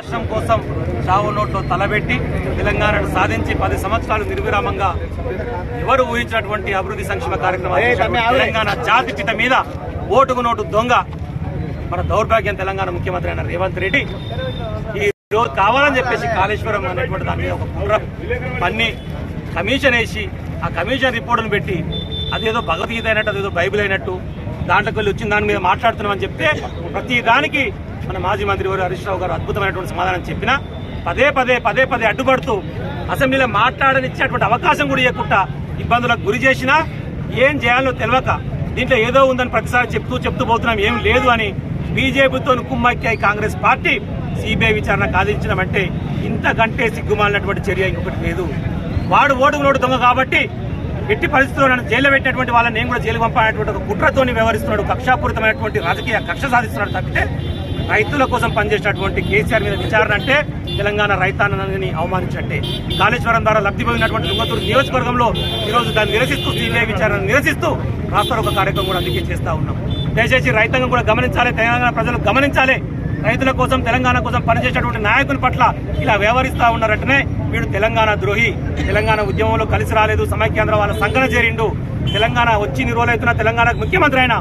రాష్ట్రం కోసం చావు నోట్లో తలబెట్టి తెలంగాణను సాధించి పది సంవత్సరాలు నిర్విరామంగా ఎవరు ఊహించినటువంటి అభివృద్ధి సంక్షేమ కార్యక్రమాలు తెలంగాణ జాతి పిత మీద ఓటుకు నోటు దొంగ మన దౌర్భాగ్యం తెలంగాణ ముఖ్యమంత్రి అయిన రేవంత్ రెడ్డి. ఈ రోజు కావాలని చెప్పేసి కాళేశ్వరం అనేటువంటి దాని మీద ఒక కుట్ర పన్ని కమిషన్ వేసి ఆ కమిషన్ రిపోర్టును పెట్టి అదేదో భగవద్గీత అయినట్టు అదేదో బైబిల్ అయినట్టు దాంట్లోకి వెళ్ళి వచ్చిన దాని మీద మాట్లాడుతున్నామని చెప్తే ప్రతి దానికి మన మాజీ మంత్రి వారు హరీష్ రావు గారు అద్భుతమైనటువంటి సమాధానం చెప్పినా పదే పదే పదే పదే అడ్డుపడుతూ అసెంబ్లీలో మాట్లాడనిచ్చేటువంటి అవకాశం కూడా ఇవ్వకుండా ఇబ్బందులకు గురి చేసినా ఏం చేయాలో తెలియక దీంట్లో ఏదో ఉందని ప్రతిసారి చెప్తూ చెప్తూ పోతున్నాం ఏం లేదు అని బీజేపీతో కుమ్మక్కాయి కాంగ్రెస్ పార్టీ సిబిఐ విచారణ కాదించడమంటే ఇంతకంటే సిగ్గుమాలినటువంటి చర్య ఇంకొకటి లేదు. వాడు ఓటుకు నోటు దొంగ కాబట్టి ఎట్టి పరిస్థితుల్లో నన్ను జైల్లో పెట్టినటువంటి వాళ్ళని నేను కూడా జైలు పంపాలనేటువంటి ఒక కుట్రతోని వ్యవహరిస్తున్నాడు కక్షాపూరితమైనటువంటి రాజకీయ కక్ష సాధిస్తున్నాడు తప్పితే రైతుల కోసం పనిచేసినటువంటి కేసీఆర్ మీద విచారణ అంటే తెలంగాణ రైతాంగాన్ని అవమానించట్టే కాళేశ్వరం ద్వారా లబ్ధి పొందినటువంటి తుంగతూరు నియోజకవర్గంలో ఈరోజు దాన్ని నిరసిస్తూ సిబిఐ విచారణ నిరసిస్తూ రాష్ట్ర ఒక కార్యక్రమం కూడా అందుకే చేస్తా ఉన్నాం. దయచేసి రైతాంగం కూడా గమనించాలి తెలంగాణ ప్రజలు గమనించాలి. రైతుల కోసం తెలంగాణ కోసం పనిచేసేటువంటి నాయకుల పట్ల ఇలా వ్యవహరిస్తూ ఉన్నారంటేనే వీడు తెలంగాణ ద్రోహి. తెలంగాణ ఉద్యమంలో కలిసి రాలేదు సమైక్యాంధ్ర వాళ్ళ సంఘన చేరిండు. తెలంగాణ వచ్చి ఇన్ని రోజులైతున్న తెలంగాణకు ముఖ్యమంత్రి అయినా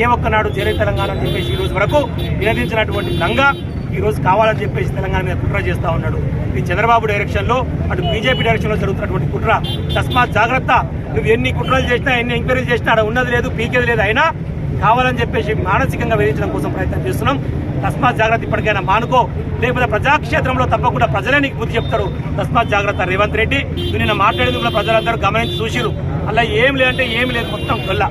ఏ ఒక్కనాడు జరే తెలంగాణ అని చెప్పేసి ఈ రోజు వరకు నినదించినటువంటి దంగా ఈ రోజు కావాలని చెప్పేసి తెలంగాణ మీద కుట్ర చేస్తా ఉన్నాడు. ఈ చంద్రబాబు డైరెక్షన్లో అటు బీజేపీ డైరెక్షన్లో జరుగుతున్నటువంటి కుట్ర తస్మాత్ జాగ్రత్త నువ్వు ఎన్ని కుట్రలు చేసినా ఎన్ని ఎంక్వైరీలు చేసినా ఆడ ఉన్నది లేదు పీకేది లేదు అయినా కావాలని చెప్పేసి మానసికంగా వేధించడం కోసం ప్రయత్నం చేస్తున్నాం. తస్మాత్ జాగ్రత్త ఇప్పటికైనా మానుకో. లేకపోతే ప్రజాక్షేత్రంలో తప్పకుండా ప్రజలే నీకు బుద్ధి చెప్తారు. తస్మాత్ జాగ్రత్త రేవంత్ రెడ్డి. నిన్న మాట్లాడేది కూడా ప్రజలందరూ గమనించి చూసిరు అలా ఏం లేదంటే ఏం లేదు మొత్తం గొల్ల.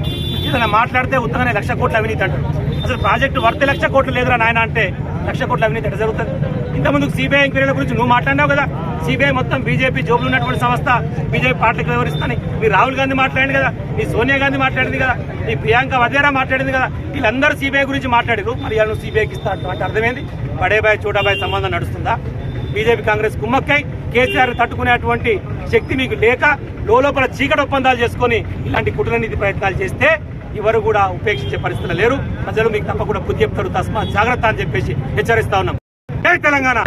ఏదైనా మాట్లాడితే ఉత్తగానే లక్ష కోట్ల అవినీతి అంటారు. అసలు ప్రాజెక్టు వర్తే లక్ష కోట్లు లేదురా నాయన అంటే లక్ష కోట్ల అవినీతి ఎట్లా జరుగుతుంది? ఇంతకుముందు సిబిఐ ఎంక్వైరీల గురించి నువ్వు మాట్లాడినావు కదా. సిబిఐ మొత్తం బీజేపీ జోబులు ఉన్నటువంటి సంస్థ బీజేపీ పార్టీకి వివరిస్తాని మీ రాహుల్ గాంధీ మాట్లాడింది కదా మీ సోనియా గాంధీ మాట్లాడింది కదా మీ ప్రియాంక వదేరా మాట్లాడింది కదా వీళ్ళందరూ సిబిఐ గురించి మాట్లాడారు మరి వాళ్ళు సిబిఐకి ఇస్తా అంటే అర్థమైంది? పడేబాయ్ చోటాబాయ్ సంబంధం నడుస్తుందా? బీజేపీ కాంగ్రెస్ కుమ్మక్కై కేసీఆర్ తట్టుకునేటువంటి శక్తి మీకు లేక లోపల చీకటి ఒప్పందాలు చేసుకొని ఇలాంటి కుట్రనీతి ప్రయత్నాలు చేస్తే ఎవరు కూడా ఉపేక్షించే పరిస్థితులు లేరు. ప్రజలు మీకు తప్పకుండా బుద్ధి చెప్తారు. తస్మా జాగ్రత్త అని చెప్పేసి హెచ్చరిస్తా ఉన్నాం. జై తెలంగాణ!